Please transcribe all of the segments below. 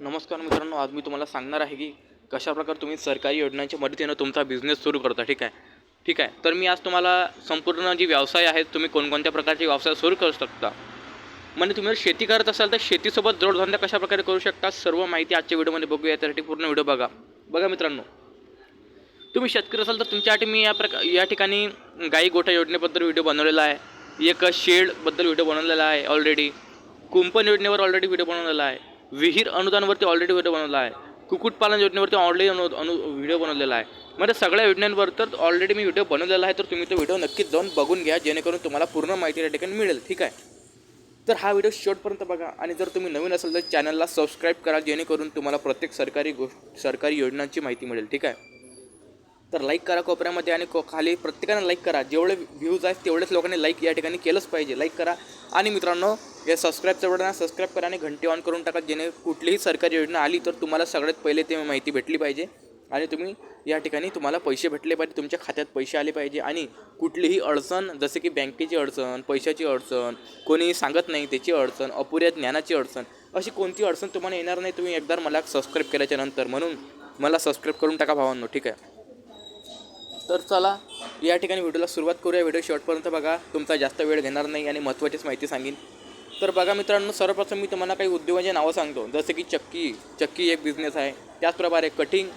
नमस्कार मित्रांनो आज मी तुम्हाला सांगणार आहे की कशाप्रकारे तुम्ही सरकारी योजनांच्या मदतीनं तुमचा बिझनेस सुरू करता ठीक आहे? ठीक आहे तर मी आज तुम्हाला संपूर्ण जी व्यवसाय आहेत तुम्ही कोणकोणत्या प्रकारचे व्यवसाय सुरू करू शकता? म्हणजे तुम्ही जर शेती करत असाल तर शेतीसोबत जोडधंदा कशाप्रकारे करू शकता? सर्व माहिती आजच्या व्हिडिओमध्ये बघूया त्यासाठी पूर्ण व्हिडिओ बघा. बघा मित्रांनो तुम्ही शेतकरी असाल तर तुमच्यासाठी मी या प्रका या ठिकाणी गाई गोठा योजनेबद्दल व्हिडिओ बनवलेला आहे. एक शेडबद्दल व्हिडिओ बनवलेला आहे ऑलरेडी कुंपण योजनेवर ऑलरेडी व्हिडिओ बनवलेला आहे. विहीर अनुदानवरती ऑलरेडी व्हिडिओ बनवला आहे. कुक्कुटपालन योजनेवरती ऑलरेडी अनु अनु व्हिडिओ बनवलेला आहे. म्हणजे सगळ्या योजनांवर तर ऑलरेडी मी व्हिडिओ बनवलेला आहे तर तुम्ही तो व्हिडिओ नक्कीच जाऊन बघून घ्या जेणेकरून तुम्हाला पूर्ण माहिती त्या ठिकाणी मिळेल ठीक आहे? तर हा व्हिडिओ शेवटपर्यंत बघा आणि जर तुम्ही नवीन असाल तर चॅनलला सबस्क्राईब करा जेणेकरून तुम्हाला प्रत्येक सरकारी गोष्ट सरकारी योजनांची माहिती मिळेल ठीक आहे? तर लाईक करा कोपऱ्यामध्ये आणि को खाली प्रत्येकाने लाईक करा. जेवढे व्ह्यूज आहेत तेवढेच लोकांनी लाईक या ठिकाणी केलंच पाहिजे. लाईक करा. आणि मित्रांनो हे सबस्क्राईबचं बटन सबस्क्राईब करा आणि घंटी ऑन करून टाका. जेणे कुठलीही सरकारी योजना आली तर तुम्हाला सगळ्यात पहिले ते माहिती भेटली पाहिजे. आणि तुम्ही या ठिकाणी तुम्हाला पैसे भेटले पाहिजे. तुमच्या खात्यात पैसे आले पाहिजे. आणि कुठलीही अडचण जसे की बँकेची अडचण पैशाची अडचण कोणी सांगत नाही त्याची अडचण अपुऱ्या ज्ञानाची अडचण अशी कोणती अडचण तुम्हाला येणार नाही तुम्ही एकदा मला सबस्क्राईब केल्याच्यानंतर. म्हणून मला सबस्क्राईब करून टाका भावांनो. ठीक आहे? तर चला या ठिकाणी व्हिडिओला सुरुवात करूया. व्हिडिओ शेवटपर्यंत बघा तुमचा जास्त वेळ घेणार नाही आणि महत्त्वाचीच माहिती सांगेन. तर बघा मित्रांनो सर्वप्रथम मी तुम्हाला काही उद्योगांची नावं सांगतो. जसे की चक्की. चक्की एक बिझनेस आहे. त्याचप्रकारे कटिंग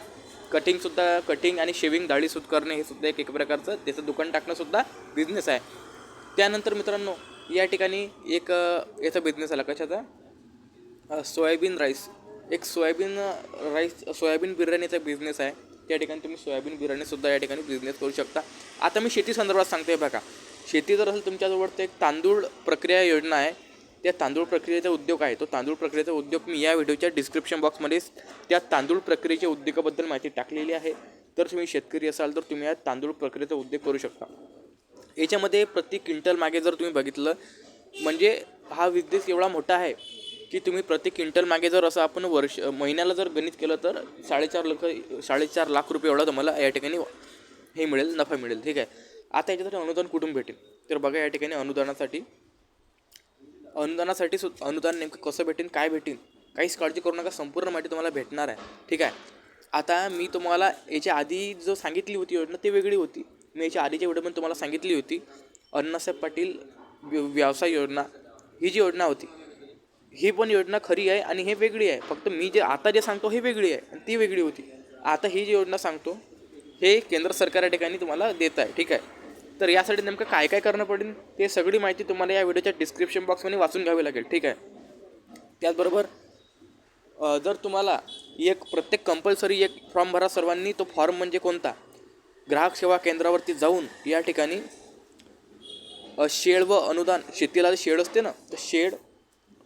कटिंगसुद्धा कटिंग आणि शेविंग दाढी सुद्धा करणे हे सुद्धा एक एक प्रकारचं. त्याचं दुकान टाकणंसुद्धा बिझनेस आहे. त्यानंतर मित्रांनो या ठिकाणी एक याचा बिझनेस आला. कशाचा? सोयाबीन राईस एक सोयाबीन राईस सोयाबीन बिर्याणीचा बिझनेस आहे. त्या ठिकाणी तुम्ही सोयाबीन बिर्याणीसुद्धा या ठिकाणी बिझनेस करू शकता. आता मी शेती संदर्भात सांगते बघा. शेती जर असेल तुमच्याजवळ तर एक तांदूळ प्रक्रिया योजना आहे. त्या तांदूळ प्रक्रियेचा उद्योग आहे. तो तांदूळ प्रक्रियेचा उद्योग मी या व्हिडिओच्या डिस्क्रिप्शन बॉक्समध्ये त्या तांदूळ प्रक्रियेच्या उद्योगाबद्दल माहिती टाकलेली आहे. तर तुम्ही शेतकरी असाल तर तुम्ही या तांदूळ प्रक्रियेचा उद्योग करू शकता. याच्यामध्ये प्रति क्विंटल मागे जर तुम्ही बघितलं म्हणजे हा बिझनेस एवढा मोठा आहे. की तुम्ही प्रति क्विंटल मागे जर असं आपण वर्ष महिन्याला जर गणित केलं तर साडेचार लाख साडेचार लाख रुपये एवढा तुम्हाला या ठिकाणी हे मिळेल नफा मिळेल ठीक आहे? आता याच्यासाठी अनुदान कुठून भेटेल? तर बघा या ठिकाणी अनुदानासाठी अनुदानासाठी सु अनुदान नेमकं कसं भेटेल काय भेटेल काहीच काळजी करू नका संपूर्ण माहिती तुम्हाला भेटणार आहे ठीक आहे? आता मी तुम्हाला याच्या आधी जो सांगितली होती योजना ती वेगळी होती. मी याच्या आधीच्या व्हिडिओमध्ये तुम्हाला सांगितली होती अण्णासाहेब पाटील व्य- व्यवसाय योजना ही जी योजना होती ही पण योजना खरी आहे आणि हे वेगळी आहे. फक्त मी जे आता जे सांगतो हे वेगळी आहे आणि ती वेगळी होती. आता ही जी योजना सांगतो हे केंद्र सरकार या ठिकाणी तुम्हाला देत आहे. ठीक आहे? तर यासाठी नेमकं काय काय करणं पडेल ते सगळी माहिती तुम्हाला या व्हिडिओच्या डिस्क्रिप्शन बॉक्समध्ये वाचून घ्यावी लागेल. ठीक आहे? त्याचबरोबर जर तुम्हाला एक प्रत्येक कंपल्सरी एक फॉर्म भरा सर्वांनी तो फॉर्म म्हणजे कोणता? ग्राहक सेवा केंद्रावरती जाऊन या ठिकाणी शेड व अनुदान शेतीला शेड असते ना तर शेड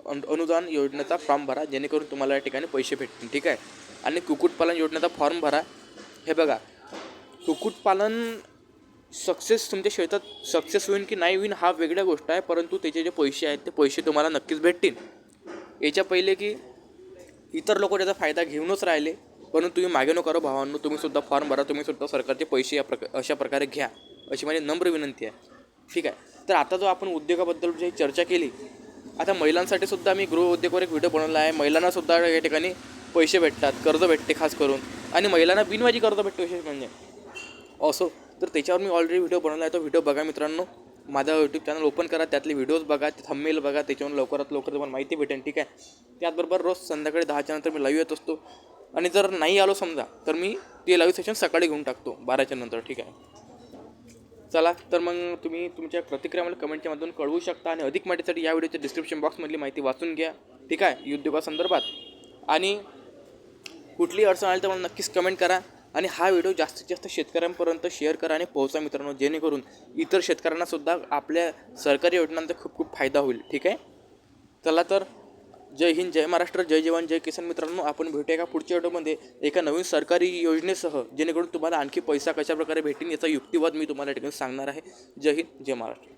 अनुदान योजनेचा फॉर्म भरा जेणेकरून तुम्हाला या ठिकाणी पैसे भेटतील ठीक आहे? आणि कुक्कुटपालन योजनेचा फॉर्म भरा. हे बघा कुक्कुटपालन सक्सेस तुमच्या शेतात सक्सेस होईल की नाही होईल हा वेगळ्या गोष्ट आहे परंतु त्याचे जे पैसे आहेत ते पैसे तुम्हाला नक्कीच भेटतील. याच्या पहिले की इतर लोक त्याचा फायदा घेऊनच राहिले परंतु तुम्ही मागे न करो भावांनो तुम्हीसुद्धा फॉर्म भरा तुम्हीसुद्धा सरकारचे पैसे या प्रकार अशा प्रकारे घ्या अशी माझी नम्र विनंती आहे. ठीक आहे? तर आता जो आपण उद्योगाबद्दल जी चर्चा केली आता महिलांसाठी सुद्धा मी गृहउद्योगवर एक व्हिडिओ बनवला आहे. महिलांना सुद्धा या ठिकाणी पैसे भेटतात कर्ज भेटते खास करून. आणि महिलांना बिनवाजी कर्ज भेटते विशेष म्हणजे. असो तर त्याच्यावर मी ऑलरेडी व्हिडिओ बनवला आहे. तो व्हिडिओ बघा मित्रांनो. माझा यूट्यूब चॅनल ओपन करा. त्यातले व्हिडिओज बघा ते थंबेल बघा. त्याच्यावर लवकरात लवकर तुम्हाला माहिती भेटेल ठीक आहे? त्याचबरोबर रोज संध्याकाळी दहाच्या नंतर मी लाईव्ह येत असतो. आणि जर नाही आलो समजा तर मी ते लाईव्ह सेशन सकाळी घेऊन टाकतो बाराच्या नंतर ठीक आहे? चला तर मग तुम्ही तुमच्या प्रतिक्रिया मला कमेंटच्या मधून कळवू शकता आणि अधिक माहितीसाठी या व्हिडिओच्या डिस्क्रिप्शन बॉक्समधली माहिती वाचून घ्या. ठीक आहे? उद्योगासंदर्भात आणि कुठली अडचण आली तर मला नक्कीच कमेंट करा आणि हा व्हिडिओ जास्तीत जास्त शेतकऱ्यांपर्यंत शेअर करा आणि पोहोचा मित्रांनो जेणेकरून इतर शेतकऱ्यांनासुद्धा आपल्या सरकारी योजनांचा खूप खूप फायदा होईल. ठीक आहे? चला तर जय हिंद जय महाराष्ट्र जय जवान जय किसान मित्रांनो आपण भेटूया का पुढच्या व्हिडिओमध्ये एका नवीन सरकारी योजनेसह जेणेकरून तुम्हाला आणखी पैसा कशाप्रकारे भेटेल याचा युक्तिवाद मी तुम्हाला ठिकाणी सांगणार आहे. जय हिंद जय महाराष्ट्र.